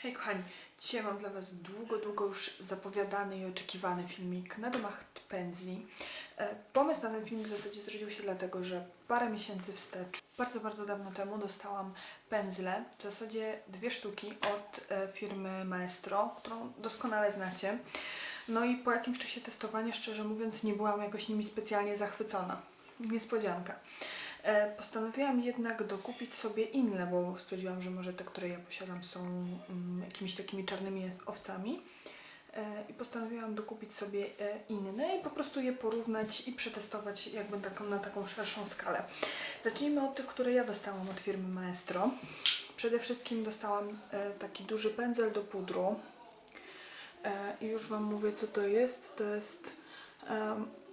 Hej kochani, dzisiaj mam dla Was długo, długo już zapowiadany i oczekiwany filmik na temat pędzli. E, Pomysł na ten filmik w zasadzie zrodził się dlatego, że parę miesięcy wstecz, bardzo, bardzo dawno temu dostałam pędzle, w zasadzie dwie sztuki od e, firmy Maestro, którą doskonale znacie. No i po jakimś czasie testowania, szczerze mówiąc, nie byłam jakoś nimi specjalnie zachwycona. Niespodzianka. E, Postanowiłam jednak dokupić sobie inne, bo stwierdziłam, że może te, które ja posiadam są mm, jakimiś takimi czarnymi owcami. E, I postanowiłam dokupić sobie e, inne i po prostu je porównać i przetestować jakby taką, na taką szerszą skalę. Zacznijmy od tych, które ja dostałam od firmy Maestro. Przede wszystkim dostałam taki duży pędzel do pudru. I już Wam mówię, co to jest. To jest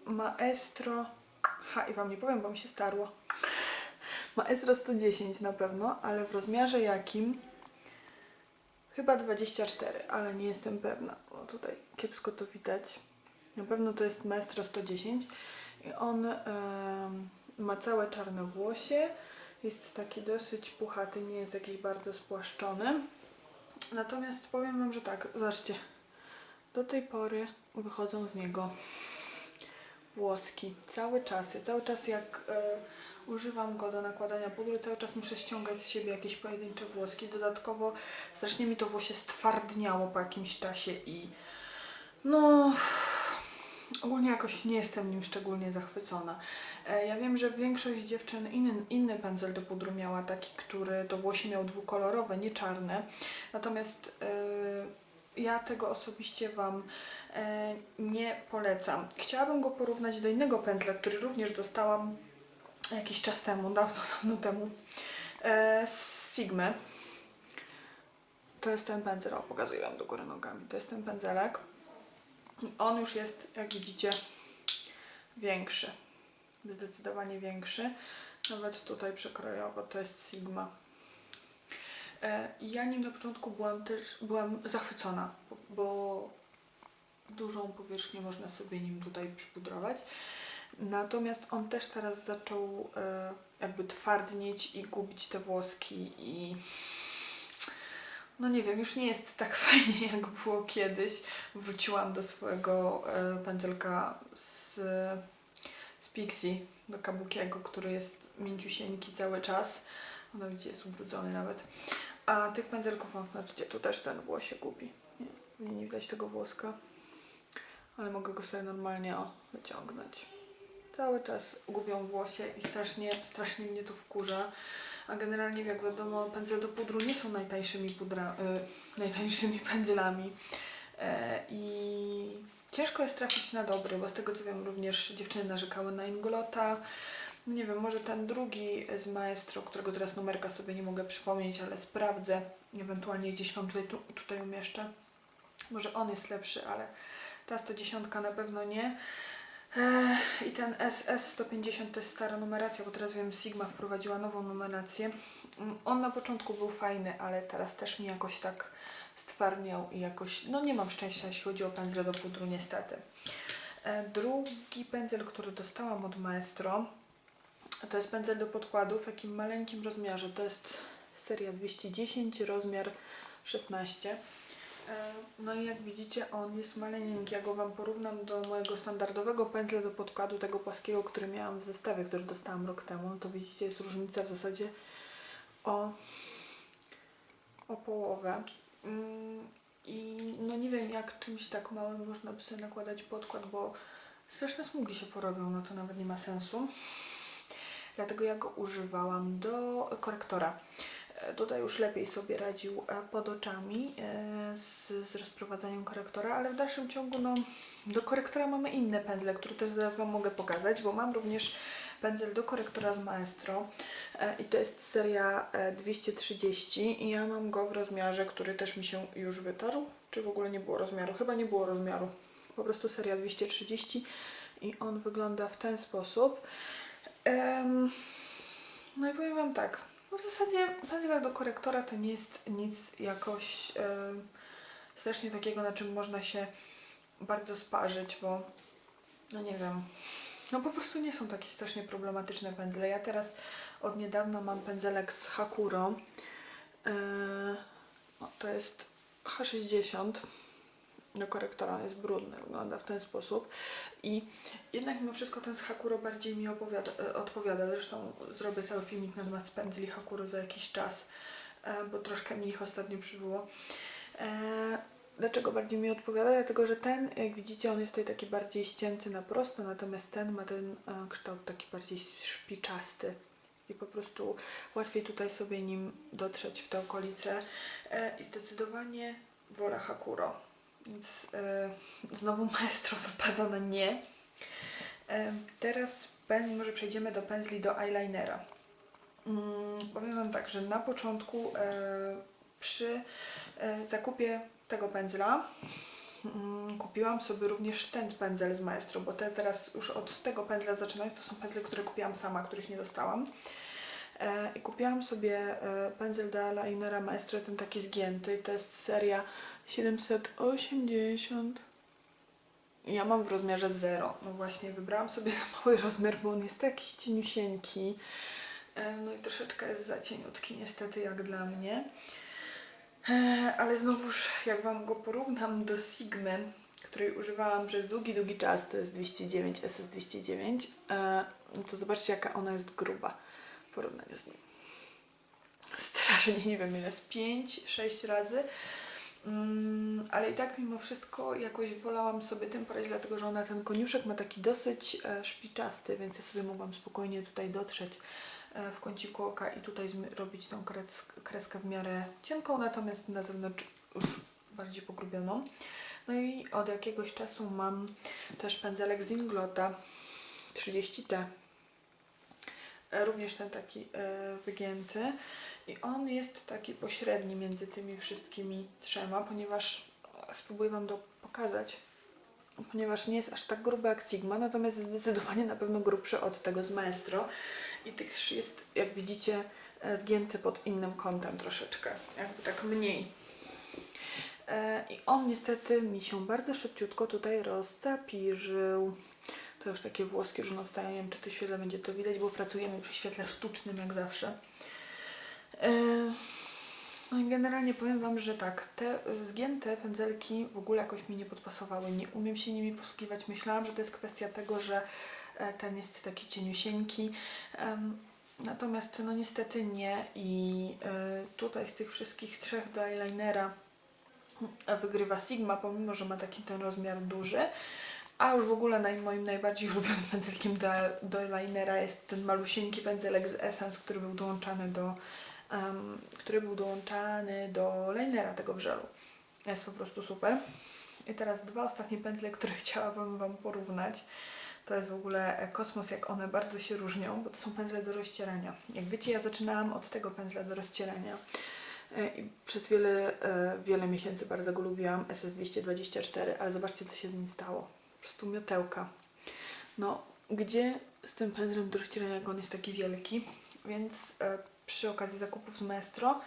Maestro. Ha, i Wam nie powiem, bo mi się starło. Maestro 110 na pewno, ale w rozmiarze jakim? Chyba 24, ale nie jestem pewna. O, tutaj kiepsko to widać. Na pewno to jest Maestro 110 i on ma całe czarne włosie. Jest taki dosyć puchaty, nie jest jakiś bardzo spłaszczony. Natomiast powiem Wam, że tak, zobaczcie, do tej pory wychodzą z niego włoski. Cały czas. Cały czas jak e, używam go do nakładania pudru, cały czas muszę ściągać z siebie jakieś pojedyncze włoski. Dodatkowo strasznie mi to włosie stwardniało po jakimś czasie i no ogólnie jakoś nie jestem nim szczególnie zachwycona. E, ja wiem, że większość dziewczyn inny, inny pędzel do pudru miała taki, który to włosie miał dwukolorowe, nie czarne. Natomiast e, ja tego osobiście Wam e, nie polecam. Chciałabym go porównać do innego pędzla, który również dostałam jakiś czas temu, dawno, dawno temu, e, z Sigmy. To jest ten pędzel, o pokazuję Wam do góry nogami, to jest ten pędzelek. On już jest, jak widzicie, większy. Zdecydowanie większy. Nawet tutaj przekrojowo to jest Sigma. E, Ja nim na początku byłam też byłam zachwycona, bo dużą powierzchnię można sobie nim tutaj przypudrować. Natomiast on też teraz zaczął e, jakby twardnieć i gubić te włoski i no nie wiem, już nie jest tak fajnie jak było kiedyś. Wróciłam do swojego e, pędzelka z, z Pixie, do Kabukiego, który jest mięciusieńki cały czas. Ono widzicie, jest ubrudzony nawet. A tych pędzelków, o, zobaczcie, tu też ten włos się gubi. Nie, nie widać tego włoska. Ale mogę go sobie normalnie o, wyciągnąć. Cały czas gubią włosie i strasznie, strasznie mnie to wkurza. A generalnie, jak wiadomo, pędzle do pudru nie są najtańszymi, pudra, y, najtańszymi pędzlami. E, I ciężko jest trafić na dobry, bo z tego co wiem, również dziewczyny narzekały na Ingolota. No nie wiem, może ten drugi z Maestro, którego teraz numerka sobie nie mogę przypomnieć, ale sprawdzę. Ewentualnie gdzieś Wam tutaj, tu, tutaj umieszczę. Może on jest lepszy, ale ta 110 na pewno nie. I ten SS150 to jest stara numeracja, bo teraz wiem, Sigma wprowadziła nową numerację. Mm, On na początku był fajny, ale teraz też mi jakoś tak stwarniał i jakoś, no nie mam szczęścia, jeśli chodzi o pędzle do pudru, niestety. E, Drugi pędzel, który dostałam od Maestro, to jest pędzel do podkładu w takim maleńkim rozmiarze. To jest seria 210, rozmiar 16. E, No i jak widzicie, on jest maleńki. Ja go Wam porównam do mojego standardowego pędzla do podkładu, tego płaskiego, który miałam w zestawie, który dostałam rok temu. No to widzicie, jest różnica w zasadzie o, o połowę. Mm, I no nie wiem, jak czymś tak małym można by sobie nakładać podkład, bo straszne smugi się porobią, no to nawet nie ma sensu. Dlatego ja go używałam do korektora. Tutaj już lepiej sobie radził e, pod oczami e, z, z rozprowadzaniem korektora, ale w dalszym ciągu no, do korektora mamy inne pędzle, które też Wam mogę pokazać, bo mam również pędzel do korektora z Maestro e, i to jest seria e, 230 i ja mam go w rozmiarze, który też mi się już wytarł, czy w ogóle nie było rozmiaru? Chyba nie było rozmiaru, po prostu seria 230 i on wygląda w ten sposób. No i powiem Wam tak, no w zasadzie pędzel do korektora to nie jest nic jakoś strasznie takiego, na czym można się bardzo sparzyć, bo no nie wiem, no po prostu nie są takie strasznie problematyczne pędzle. Ja teraz od niedawna mam pędzelek z Hakuro. Yy, o, to jest H60 do korektora, on jest brudny, wygląda w ten sposób i jednak mimo wszystko ten z Hakuro bardziej mi opowiada, e, odpowiada, zresztą zrobię cały filmik na temat pędzli Hakuro za jakiś czas, e, bo troszkę mi ich ostatnio przybyło. E, Dlaczego bardziej mi odpowiada? Dlatego, że ten, jak widzicie, on jest tutaj taki bardziej ścięty na prosto, natomiast ten ma ten kształt taki bardziej szpiczasty i po prostu łatwiej tutaj sobie nim dotrzeć w te okolice i zdecydowanie wolę Hakuro. Więc e, znowu maestro wypada na nie. E, teraz pen, może przejdziemy do pędzli do eyelinera. Mm, powiem Wam tak, że na początku e, przy zakupie tego pędzla mm, kupiłam sobie również ten pędzel z Maestro, bo te teraz już od tego pędzla zaczynając, to są pędzle, które kupiłam sama, których nie dostałam. I kupiłam sobie pędzel do eyelinera Maestro, ten taki zgięty, to jest seria 780. Ja mam w rozmiarze 0. No właśnie, wybrałam sobie za mały rozmiar, bo on jest taki cieniusieńki. E, No i troszeczkę jest za cieniutki niestety jak dla mnie. E, Ale znowuż jak Wam go porównam do Sigmy, której używałam przez długi, długi czas, to jest 209, SS209, e, to zobaczcie jaka ona jest gruba w porównaniu z nim. Strasznie, nie wiem ile, z 5-6 razy. Mm, ale i tak mimo wszystko jakoś wolałam sobie tym poradzić, dlatego że ona ten koniuszek ma taki dosyć e, szpiczasty, więc ja sobie mogłam spokojnie tutaj dotrzeć e, w kąciku oka i tutaj robić tą kres, kreskę w miarę cienką, natomiast na zewnątrz już bardziej pogrubioną. No i od jakiegoś czasu mam też pędzelek z Inglota 30T. E, Również ten taki e, wygięty. I on jest taki pośredni między tymi wszystkimi trzema, ponieważ spróbuję Wam to pokazać. Ponieważ nie jest aż tak gruby jak Sigma, natomiast jest zdecydowanie na pewno grubszy od tego z Maestro. I tych jest, jak widzicie, e, zgięty pod innym kątem troszeczkę. Jakby tak mniej. E, I on niestety mi się bardzo szybciutko tutaj rozcapirzył. To już takie włoskie już nastają. Nie wiem, czy tej świetle będzie to widać, bo pracujemy przy świetle sztucznym jak zawsze. E, No generalnie powiem Wam, że tak, te zgięte pędzelki w ogóle jakoś mi nie podpasowały. Nie umiem się nimi posługiwać. Myślałam, że to jest kwestia tego, że e, ten jest taki cieniusieńki. Natomiast no niestety nie i e, tutaj z tych wszystkich trzech do eyelinera wygrywa Sigma, pomimo, że ma taki ten rozmiar duży. A już w ogóle moim najbardziej ulubionym pędzelkiem do, do eyelinera jest ten malusieńki pędzelek z Essence, który był dołączany do, em, który był dołączany do linera tego w żelu. Jest po prostu super. I teraz dwa ostatnie pędzle, które chciałabym Wam porównać. To jest w ogóle e, kosmos, jak one bardzo się różnią, bo to są pędzle do rozcierania. Jak wiecie, ja zaczynałam od tego pędzla do rozcierania. E, I przez wiele, e, wiele miesięcy bardzo go lubiłam, SS224, ale zobaczcie, co się z nim stało. Po prostu miotełka. No, gdzie z tym pędzlem do rozcierania, jak on jest taki wielki? Więc przy okazji zakupów z Maestro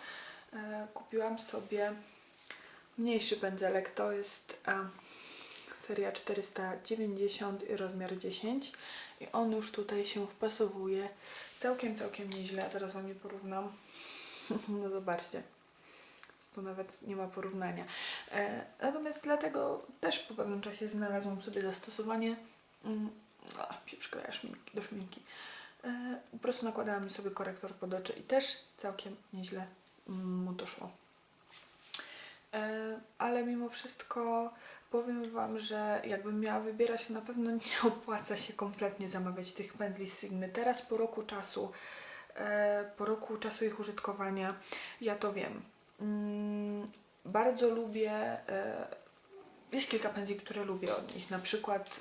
e, kupiłam sobie mniejszy pędzelek. To jest e, seria 490 i rozmiar 10 i on już tutaj się wpasowuje całkiem, całkiem nieźle. Zaraz Wam je porównam. No zobaczcie. Tu nawet nie ma porównania. E, natomiast dlatego też po pewnym czasie znalazłam sobie zastosowanie mm, a, pieprzka ja szminki, do szminki. E, po prostu nakładałam sobie korektor pod oczy i też całkiem nieźle mu to szło. E, ale mimo wszystko powiem Wam, że jakbym miała wybierać, na pewno nie opłaca się kompletnie zamawiać tych pędzli z Sigmy. Teraz po roku czasu, e, po roku czasu ich użytkowania, ja to wiem. Mm, bardzo lubię, jest kilka pędzli, które lubię od nich, na przykład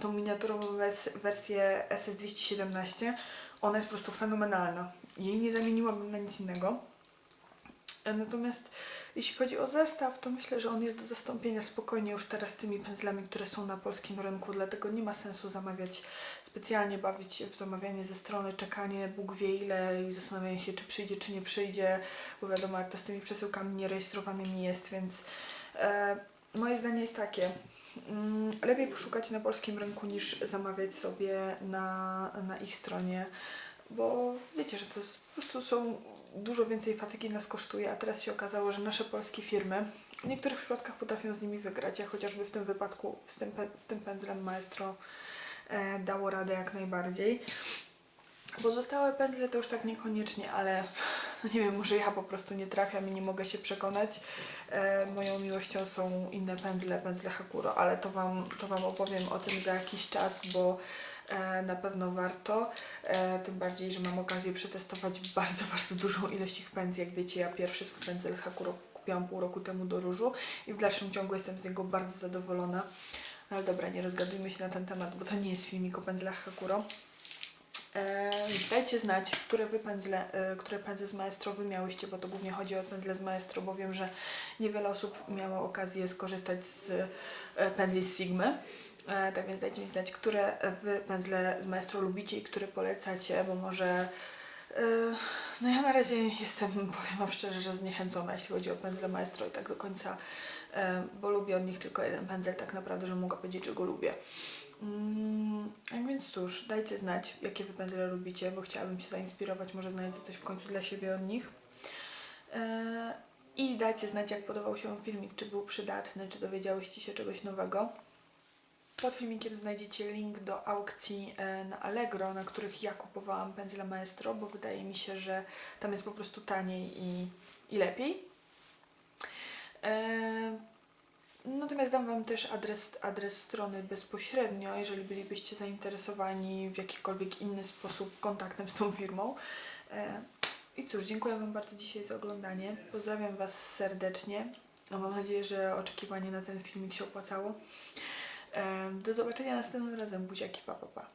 tą miniaturową wers- wersję SS217, ona jest po prostu fenomenalna. Jej nie zamieniłabym na nic innego. Natomiast jeśli chodzi o zestaw, to myślę, że on jest do zastąpienia spokojnie już teraz tymi pędzlami, które są na polskim rynku, dlatego nie ma sensu zamawiać, specjalnie bawić w zamawianie ze strony, czekanie Bóg wie ile i zastanawianie się, czy przyjdzie, czy nie przyjdzie, bo wiadomo, jak to z tymi przesyłkami nierejestrowanymi jest, więc e, moje zdanie jest takie, lepiej poszukać na polskim rynku niż zamawiać sobie na, na ich stronie. bo wiecie, że to jest, po prostu są dużo więcej fatygi nas kosztuje, a teraz się okazało, że nasze polskie firmy w niektórych przypadkach potrafią z nimi wygrać, jak chociażby w tym wypadku z tym, z tym pędzlem Maestro e, dało radę jak najbardziej. Pozostałe pędzle to już tak niekoniecznie, ale no nie wiem, może ja po prostu nie trafiam i nie mogę się przekonać. E, moją miłością są inne pędzle, pędzle Hakuro, ale to wam, to wam opowiem o tym za jakiś czas, bo e, na pewno warto. E, tym bardziej, że mam okazję przetestować bardzo, bardzo dużą ilość ich pędzli. Jak wiecie, ja pierwszy swój pędzel z Hakuro kupiłam pół roku temu do różu i w dalszym ciągu jestem z niego bardzo zadowolona. Ale dobra, nie rozgadujmy się na ten temat, bo to nie jest filmik o pędzlach Hakuro. Dajcie znać, które wy pędzle, e, które pędzle z Maestro wy miałyście, bo to głównie chodzi o pędzle z Maestro, bo wiem, że niewiele osób miało okazję skorzystać z e, pędzli z Sigmy. E, tak więc dajcie mi znać, które wy pędzle z Maestro lubicie i które polecacie, bo może no ja na razie jestem, powiem wam szczerze, że zniechęcona, jeśli chodzi o pędzle Maestro i tak do końca, bo lubię od nich tylko jeden pędzel, tak naprawdę, że mogę powiedzieć, że go lubię. Mm, więc cóż, dajcie znać, jakie wy pędzle lubicie, bo chciałabym się zainspirować, może znajdę coś w końcu dla siebie od nich. E, I dajcie znać, jak podobał się filmik, czy był przydatny, czy dowiedziałyście się czegoś nowego. Pod filmikiem znajdziecie link do aukcji e, na Allegro, na których ja kupowałam pędzle Maestro, bo wydaje mi się, że tam jest po prostu taniej i, i lepiej. E, Natomiast dam Wam też adres, adres strony bezpośrednio, jeżeli bylibyście zainteresowani w jakikolwiek inny sposób kontaktem z tą firmą. E, I cóż, dziękuję Wam bardzo dzisiaj za oglądanie. Pozdrawiam Was serdecznie. Mam nadzieję, że oczekiwanie na ten filmik się opłacało. E, Do zobaczenia następnym razem. Buziaki, pa, pa, pa.